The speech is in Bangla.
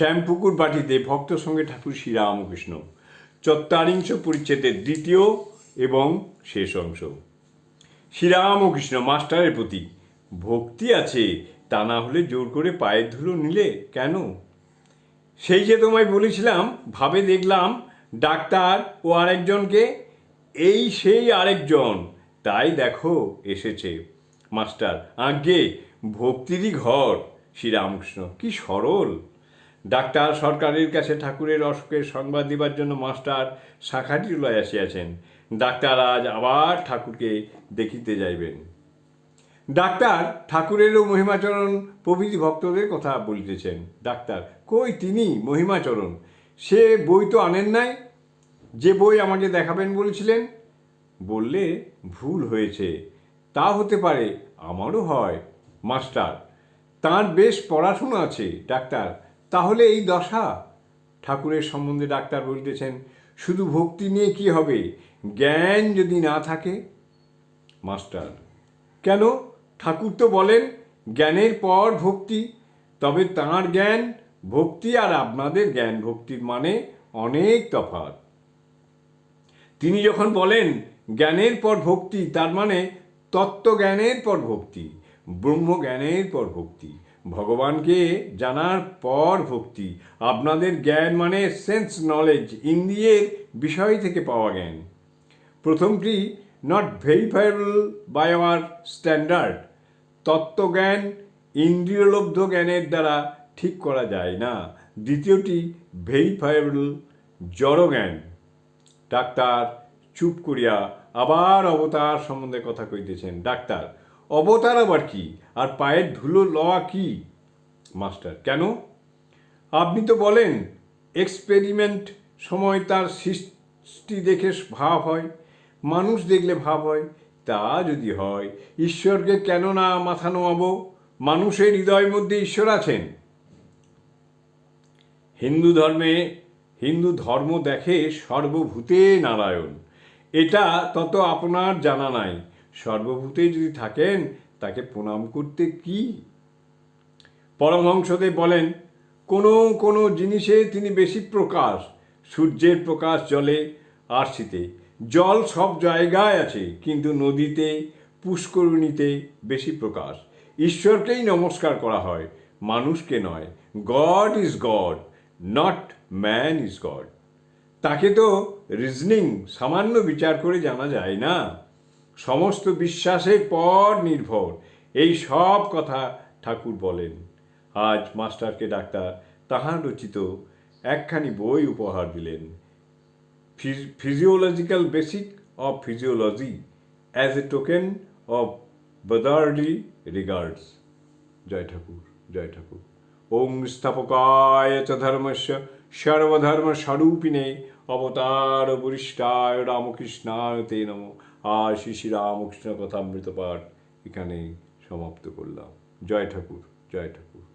শ্যামপুকুর বাটিতে ভক্ত সঙ্গে ঠাকুর শ্রীরামকৃষ্ণ চত্বারিংশ পরিচ্ছেদের দ্বিতীয় এবং শেষ অংশ। শ্রীরামকৃষ্ণ মাস্টারের প্রতি ভক্তি আছে, তা না হলে জোর করে পায়ের ধুলো নিলে কেন? সেই যে তোমায় বলেছিলাম, ভাবে দেখলাম, ডাক্তার ও আরেকজনকে, এই সেই আরেকজন, তাই দেখো, এসেছে। মাস্টার, আজ্ঞে, ভক্তিরই ঘর শ্রীরামকৃষ্ণ কি সরল! ডাক্তার সরকারের কাছে ঠাকুরের অসুখের সংবাদ দিবার জন্য মাস্টার শাখাটি লয় আসিয়াছেন। ডাক্তার আজ আবার ঠাকুরকে দেখিতে যাইবেন। ডাক্তার ঠাকুরেরও মহিমাচরণ প্রভৃতি ভক্তদের কথা বলিতেছেন। ডাক্তার, কই তিনি মহিমাচরণ? সে বই তো আনেন নাই? যে বই আমাকে দেখাবেন বলেছিলেন? বললে ভুল হয়েছে। তা হতে পারে, আমারও হয়। মাস্টার, তার বেশ পড়াশোনা আছে। ডাক্তার তাহলে এই দশা? ঠাকুরের সম্বন্ধে ডাক্তার বলতেছেন, শুধু ভক্তি নিয়ে কি হবে? জ্ঞান যদি না থাকে? মাস্টার, কেন? ঠাকুর তো বলেন, জ্ঞানের পর ভক্তি, তবে তাঁর জ্ঞান ভক্তি আর আপনাদের জ্ঞান ভক্তির মানে অনেক তফাৎ। তিনি যখন বলেন, জ্ঞানের পর ভক্তি, তার মানে তত্ত্বজ্ঞানের পর ভক্তি, ব্রহ্মজ্ঞানের পর ভক্তি ভগবানকে জানার পর ভক্তি। আপনাদের জ্ঞান মানে সেন্স নলেজ ইন্দ্রিয়ের বিষয় থেকে পাওয়া জ্ঞান। প্রথমটি not verifiable by our standard তত্ত্বজ্ঞান, ইন্দ্রিয়লব্ধ জ্ঞানের দ্বারা ঠিক করা যায় না। দ্বিতীয়টি ভেরিফাইবল জড়জ্ঞান ডাক্তার চুপ করিয়া আবার অবতার সম্বন্ধে কথা কইতেছেন। ডাক্তার অবতার আবার কি? আর পায়ের ধুলো লওয়া কি? মাস্টার, কেন? আপনি তো বলেন এক্সপেরিমেন্ট সময় তার সৃষ্টি দেখে ভাব হয়, মানুষ দেখলে ভাব হয়, তা যদি হয়, ঈশ্বরকে কেন না মাথা নোয়াবো? মানুষের হৃদয়ের মধ্যে ঈশ্বর আছেন। হিন্দু ধর্মে, হিন্দু ধর্ম দেখে সর্বভূতে নারায়ণ। এটা তত আপনার জানা নাই। সর্বভূতে যদি থাকেন, তাকে প্রণাম করতে কি? পরমহংসদেব বলেন, কোনো কোনো জিনিসে তিনি বেশি প্রকাশ, সূর্যের প্রকাশ, জলে, আরশিতে। জল সব জায়গায় আছে, কিন্তু নদীতে, পুষ্করিণীতে বেশি প্রকাশ। ঈশ্বরকেই নমস্কার করা হয়, মানুষকে নয়। God is God, not man is God. তাকে তো রিজনিং, সামান্য বিচার করে জানা যায় না। সমস্ত বিশ্বাসের পর নির্ভর। এই সব কথা ঠাকুর বলেন। আজ মাস্টারকে ডাক্তার তাহার রচিত একখানি বই উপহার দিলেন। Physiological basic of physiology as a token of brotherly regards জয় ঠাকুর জয় ঠাকুর। ওং স্থাপকায় চ সর্বধর্ম স্বরূপিণে অবতার বরিষ্ঠায় রামকৃষ্ণায় তে নম। আর শ্রী শ্রী রামকৃষ্ণ কথামৃত পাঠ এখানেই সমাপ্ত করলাম। জয় ঠাকুর জয় ঠাকুর।